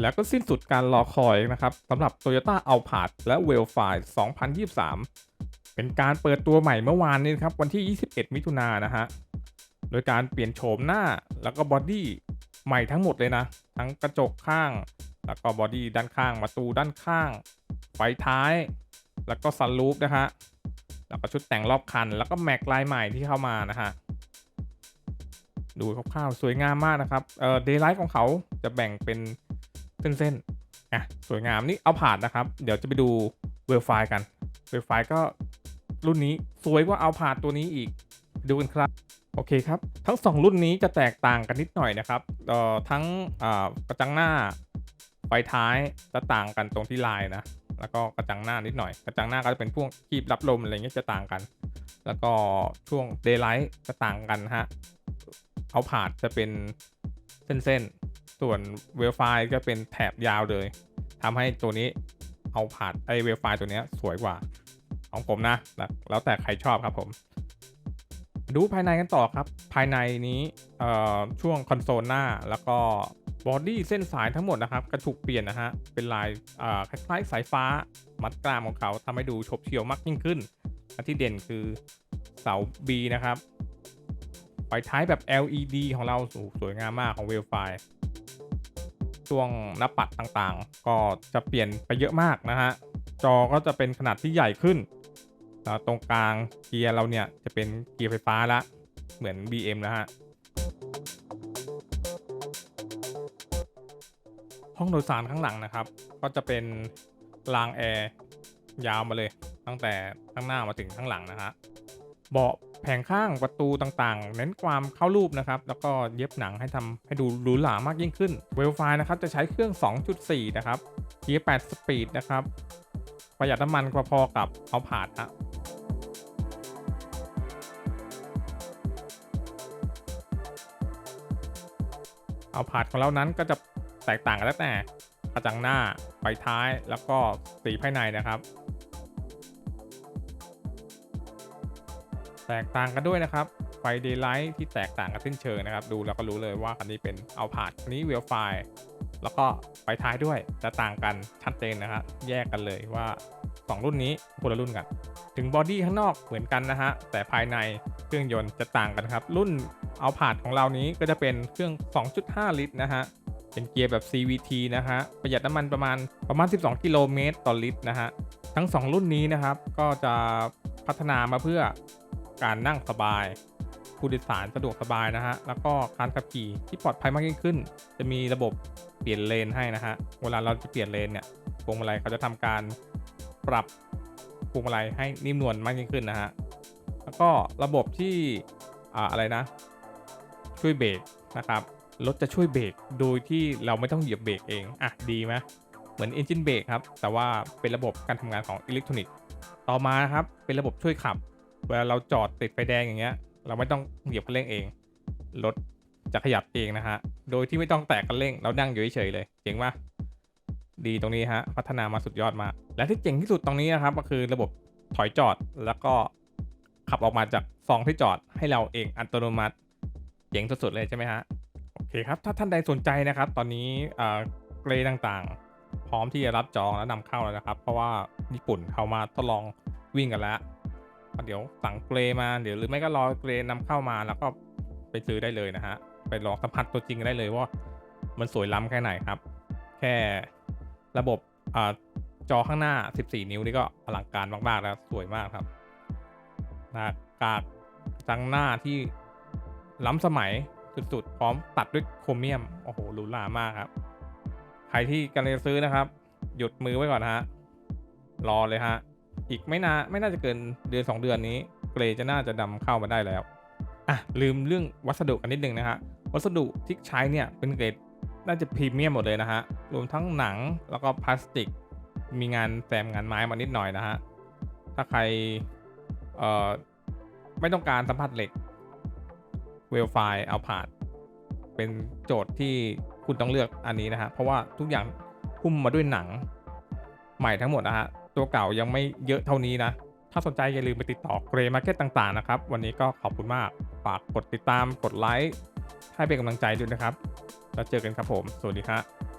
แล้วก็สิ้นสุดการรอคอยนะครับสำหรับ Toyota a l p a r d และ w e l f i 2023 เป็นการเปิดตัวใหม่เมื่อวานนี้ครับวันที่ 21 มิถุนายนนะฮะ โดยการเปลี่ยนโฉมหน้าแล้วก็บอดี้ใหม่ทั้งหมดเลยนะ ทั้งกระจกข้าง แล้วก็บอดี้ด้านข้างประตูด้านข้าง ไฟท้าย แล้วก็ซันรูฟนะฮะ แล้วก็ชุดแต่งรอบคัน แล้วก็แม็กลายใหม่ที่เข้ามานะฮะดูคร่าวๆสวยงามมากนะครับ เอ่อเดย์ไลท์ของเขาจะแบ่งเป็น เส้นๆอะสวยงามนี่เอาผ่านนะครับ เดี๋ยวจะไปดูเวลไฟกันเวลไฟก็รุ่นนี้สวยกว่าเอาผ่านตัวนี้อีกดูกันครับโอเคครับ ทั้ง 2 รุ่นนี้จะแตกต่างกันนิดหน่อยนะครับเอ่อทั้งกระจังหน้าไฟท้ายจะต่างกันตรงที่ลายนะ แล้วก็กระจังหน้านิดหน่อย กระจังหน้าก็จะเป็นพวกคีบรับลมอะไรเงี้ยจะต่างกัน แล้วก็ช่วงเดย์ไลท์จะต่างกันฮะเอาผาดจะเป็นเส้นๆ ส่วนเวลไฟก็เป็นแถบยาวเลยทำให้ตัวนี้เอาผาดไอเวลไฟตัวนี้สวยกว่าของผมนะ แล้วแต่ใครชอบครับผม ดูภายในกันต่อครับ ภายในนี้ช่วงคอนโซลหน้าแล้วก็บอดี้เส้นสายทั้งหมดนะครับกระถูกเปลี่ยนนะฮะ เป็นลายคล้ายๆสายฟ้ามัดกล้ามของเขาทำให้ดูฉบเฉียวมากยิ่งขึ้นที่เด่นคือเสา B นะครับไฟท้ายแบบ LED ของเราสวยงามมากของเวลไฟ ช่วงหน้าปัดต่างๆ ก็จะเปลี่ยนไปเยอะมากนะฮะ จอก็จะเป็นขนาดที่ใหญ่ขึ้น แล้วตรงกลางเกียร์เราเนี่ยจะเป็นเกียร์ไฟฟ้าละ เหมือน BM นะฮะ ห้องโดยสารข้างหลังนะครับ ก็จะเป็นรางแอร์ยาวมาเลย ตั้งแต่ข้างหน้ามาถึงข้างหลังนะฮะ เบาะ แผงข้างประตูต่างๆ เน้นความเข้ารูปนะครับ แล้วก็เย็บหนังให้ทำให้ดูหรูหรามากยิ่งขึ้นเวลไฟนะครับจะใช้เครื่อง 2.4 นะครับเกียร์8สปีดนะครับ ประหยัดน้ำมันพอๆกับเอาผาดฮะเอาผาดของเรานั้นก็จะแตกต่างกันแล้วแต่กระจังหน้าไฟท้ายแล้วก็สีภายในนะครับ แตกต่างกันด้วยนะครับ ไฟเดย์ไลท์ที่แตกต่างกันสิ้นเชิงนะครับ ดูแล้วก็รู้เลยว่าคันนี้เป็นเอาผาดคันนี้เวลไฟแล้วก็ไฟท้ายด้วยจะต่างกันชัดเจนนะครับแยกกันเลยว่า 2 รุ่นนี้คนละรุ่นกัน ถึงบอดี้ข้างนอกเหมือนกันนะฮะแต่ภายในเครื่องยนต์จะต่างกันครับ รุ่นเอาผาดของเรานี้ก็จะเป็นเครื่อง 2.5 ลิตรนะฮะเป็นเกียร์แบบ CVT นะฮะประหยัดน้ำมันประมาณประมาณ 12 กิโลเมตรต่อลิตรนะฮะทั้ง 2 รุ่นนี้นะครับก็จะพัฒนามาเพื่อ การนั่งสบายผู้โดยสารสะดวกสบายนะฮะ แล้วก็การขับขี่ที่ปลอดภัยมากยิ่งขึ้น จะมีระบบเปลี่ยนเลนให้นะฮะ เวลาเราจะเปลี่ยนเลนเนี่ยพวงมาลัยเขาจะทำการปรับพวงมาลัยให้นิ่มนวลมากยิ่งขึ้นนะฮะ แล้วก็ระบบที่อ่าอะไรนะ ช่วยเบรกนะครับ รถจะช่วยเบรกโดยที่เราไม่ต้องเหยียบเบรกเอง อะ ดีไหมเหมือน Engine Brake ครับ แต่ว่าเป็นระบบการทำงานของอิเล็กทรอนิกส์ ต่อมาครับ เป็นระบบช่วยขับ เวลาเราจอดติดไฟแดงอย่างเงี้ย เราไม่ต้องเหยียบคันเร่งเอง รถจะขยับเองนะฮะ โดยที่ไม่ต้องแตะคันเร่ง เรานั่งอยู่เฉยๆเลยเจ๋งปะดีตรงนี้ฮะ พัฒนามาสุดยอดมาก และที่เจ๋งที่สุดตรงนี้นะครับ ก็คือระบบถอยจอดแล้วก็ขับออกมาจากซองที่จอดให้เราเองอัตโนมัติเจ๋งสุดๆเลยใช่ไหมฮะ โอเคครับ ถ้าท่านใดสนใจนะครับ ตอนนี้อ่าเกรย์ต่างๆ พร้อมที่จะรับจองและนำเข้าแล้วนะครับ เพราะว่าญี่ปุ่นเขามาทดลองวิ่งกันแล้ว เดี๋ยวสั่งเกรมาเดี๋ยวหรือไม่ก็รอเกรย์นำเข้ามาแล้วก็ไปซื้อได้เลยนะฮะ ไปลองสัมผัสตัวจริงได้เลยว่า มันสวยล้ำแค่ไหนครับ แค่ระบบอาจอข้างหน้า 14 นิ้วนี่ก็อลังการมากๆแล้วสวยมากครับหน้ากากจังหน้าที่ล้ำสมัยสุดๆ พร้อมตัดด้วยโครเมียม โอ้โหหรูหรามากครับ ใครที่กำลังจะซื้อนะครับ หยุดมือไว้ก่อนฮะ รอเลยฮะ อีกไม่นานไม่น่าจะเกินเดือน 2 เดือนนี้ เกรจะน่าจะนำเข้ามาได้แล้วอะลืมเรื่องวัสดุกันนิดนึงนะฮะวัสดุที่ใช้เนี่ยเป็นเกรดน่าจะพรีเมียมหมดเลยนะฮะรวมทั้งหนังแล้วก็พลาสติก มีงานแซมงานไม้มานิดหน่อยนะฮะถ้าใครเอ่อไม่ต้องการสัมผัสเหล็กเวลไฟเอาผ่านเป็นโจทย์ที่คุณต้องเลือกอันนี้นะฮะเพราะว่าทุกอย่างหุ้มมาด้วยหนังใหม่ทั้งหมดนะฮะ ตัวเก่ายังไม่เยอะเท่านี้นะ ถ้าสนใจอย่าลืมไปติดต่อเกรย์มาร์เก็ตต่างๆนะครับ วันนี้ก็ขอบคุณมาก ฝากกดติดตาม กดไลค์ ให้เป็นกำลังใจด้วยนะครับ แล้วเจอกันครับผม สวัสดีครับ